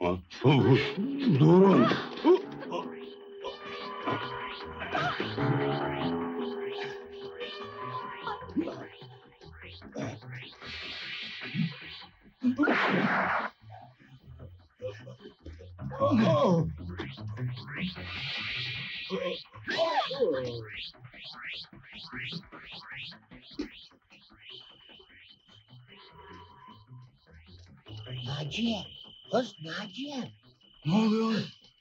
Durun. Naciye. Kız Naciye. Ne oluyor?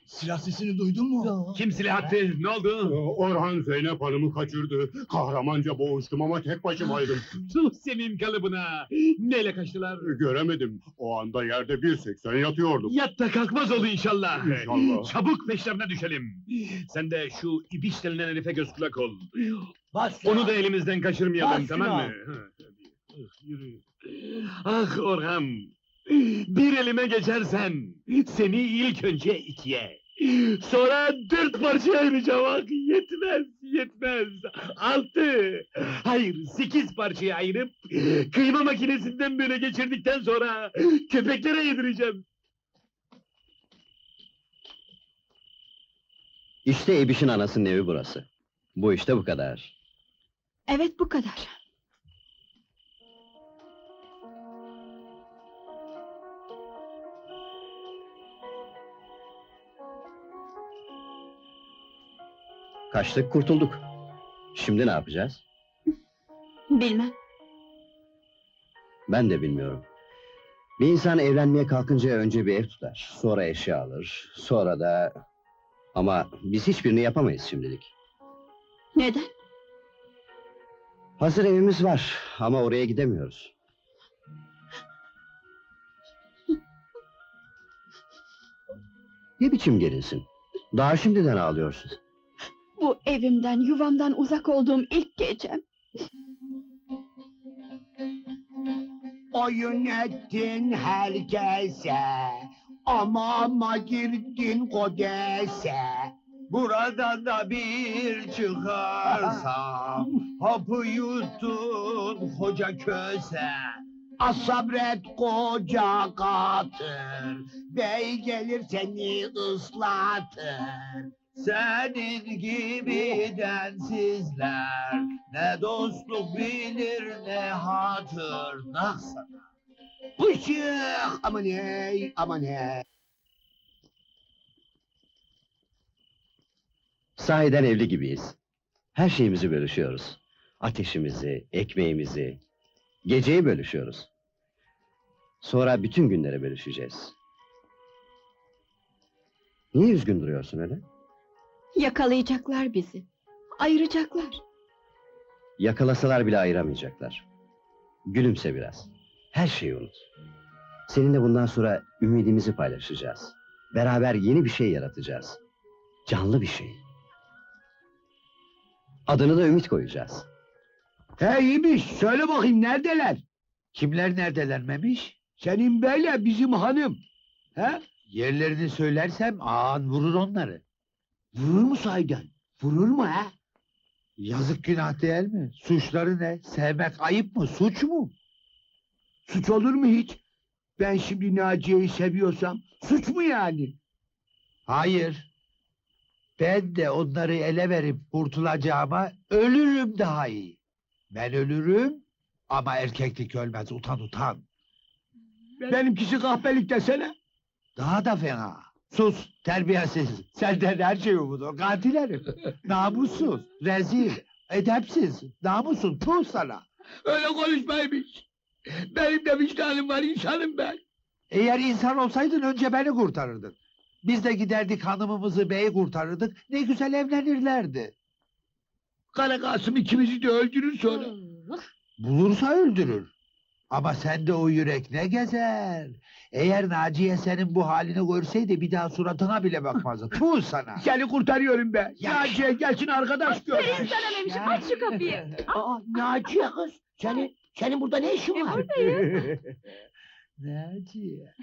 Silah sesini duydun mu? Kim silah attı? Ne oldu? Orhan Zeynep Hanım'ı kaçırdı. Kahramanca boğuştum ama tek başımaydım. Tuh senin kalıbına. Neyle kaçtılar? Göremedim. O anda yerde 1.80 yatıyordum. Yat da kalkmaz oldu inşallah. İnşallah. Çabuk peşlerine düşelim. Sen de şu ibiş denilen herife göz kulak ol. Bas Onu da elimizden kaçırmayalım Bas tamam mı? Ah, Yürü. Ah Orhan. Bir elime geçersen seni ilk önce ikiye. Sonra dört parçaya ayıracağım. Ah, yetmez, yetmez. Altı. Hayır, sekiz parçaya ayırıp kıyma makinesinden böyle geçirdikten sonra köpeklere yedireceğim. İşte Ebiş'in anasının evi burası. Bu işte bu kadar. Evet bu kadar. Kaçtık kurtulduk. Şimdi ne yapacağız? Bilmem. Ben de bilmiyorum. Bir insan evlenmeye kalkınca önce bir ev tutar. Sonra eşya alır. Sonra da... Ama biz hiçbirini yapamayız şimdilik. Neden? Hazır evimiz var ama oraya gidemiyoruz. Ne biçim gelinsin? Daha şimdiden ağlıyorsun. Bu evimden, yuvamdan uzak olduğum ilk gecem. Oyun ettin herkese. Ama ama girdin kodese. Buradan da bir çıkarsam Hapı yuttun koca köse Az sabret koca katır. Bey gelir seni ıslatır. Senin gibi densizler Ne dostluk bilir ne hatır Nah sana Pışık aman ey aman ey. Sahiden evli gibiyiz. Her şeyimizi bölüşüyoruz. Ateşimizi, ekmeğimizi, geceyi bölüşüyoruz. Sonra bütün günleri bölüşeceğiz. Niye üzgün duruyorsun öyle? Yakalayacaklar bizi. Ayıracaklar. Yakalasalar bile ayıramayacaklar. Gülümse biraz. Her şeyi unut. Seninle bundan sonra ümidimizi paylaşacağız. Beraber yeni bir şey yaratacağız. Canlı bir şey. Adını da Ümit koyacağız. Hey İbiş söyle bakayım neredeler? Kimler neredeler Memiş? Senin beyle bizim hanım. He? Yerlerini söylersem ağan vurur onları Vurur mu sahiden? Vurur mu ha? Yazık günah değil mi? Suçları ne? Sevmek ayıp mı? Suç mu? Suç olur mu hiç? Ben şimdi Naciye'yi seviyorsam suç mu yani? Hayır. Ben de onları ele verip kurtulacağıma ölürüm daha iyi. Ben ölürüm ama erkeklik ölmez. Utan utan. Benimkisi kahpelik desene. Daha da fena. Sus terbiyesiz. Senden her şey umulur. Katil herif. Namussuz, rezil, edepsiz, namussuz. Puh sana. Öyle konuşmaymış. Benim de vicdanım var insanım ben. Eğer insan olsaydın önce beni kurtarırdın. Biz de giderdik hanımımızı beyi kurtarırdık. Ne güzel evlenirlerdi. Kara Kasım ikimizi de öldürür sonra. Bulursa öldürür. Ama sende o yürek ne gezer. Eğer Naciye senin bu halini görseydi bir daha suratına bile bakmazdı. Puh sana. Seni kurtarıyorum be. Ya. Naciye gelsin arkadaş gör. Senin sana Memiş'im aç şu kapıyı. Aa, Naciye kız. Senin, senin burada ne işin var? Naciye.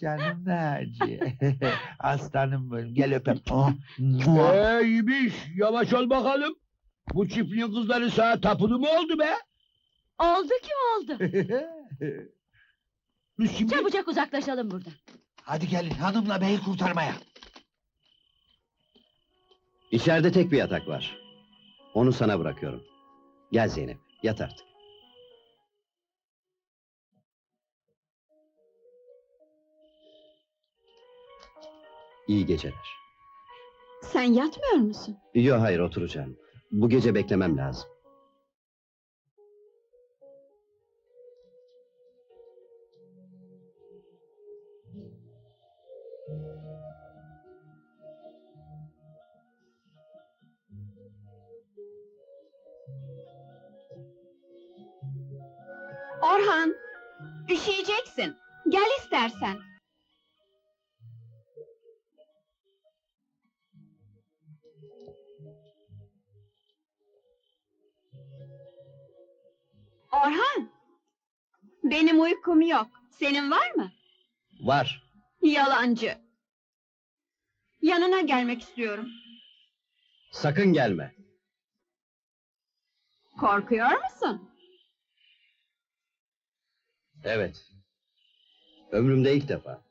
Canım Naciye. Aslanım benim. Gel öpeyim. Oh. Eymiş yavaş ol bakalım. Bu çiftliğin kızları sana tapulu mu oldu be? Oldu ki oldu. Biz şimdi... Çabucak uzaklaşalım buradan. Hadi gelin hanımla beyi kurtarmaya. İçeride tek bir yatak var. Onu sana bırakıyorum. Gel Zeynep, yat artık. İyi geceler. Sen yatmıyor musun? Yok hayır oturacağım. Bu gece beklemem lazım. Orhan, üşüyeceksin. Gel istersen. Orhan, benim uykum yok. Senin var mı? Var. Yalancı! Yanına gelmek istiyorum. Sakın gelme. Korkuyor musun? Evet. Ömrümde ilk defa.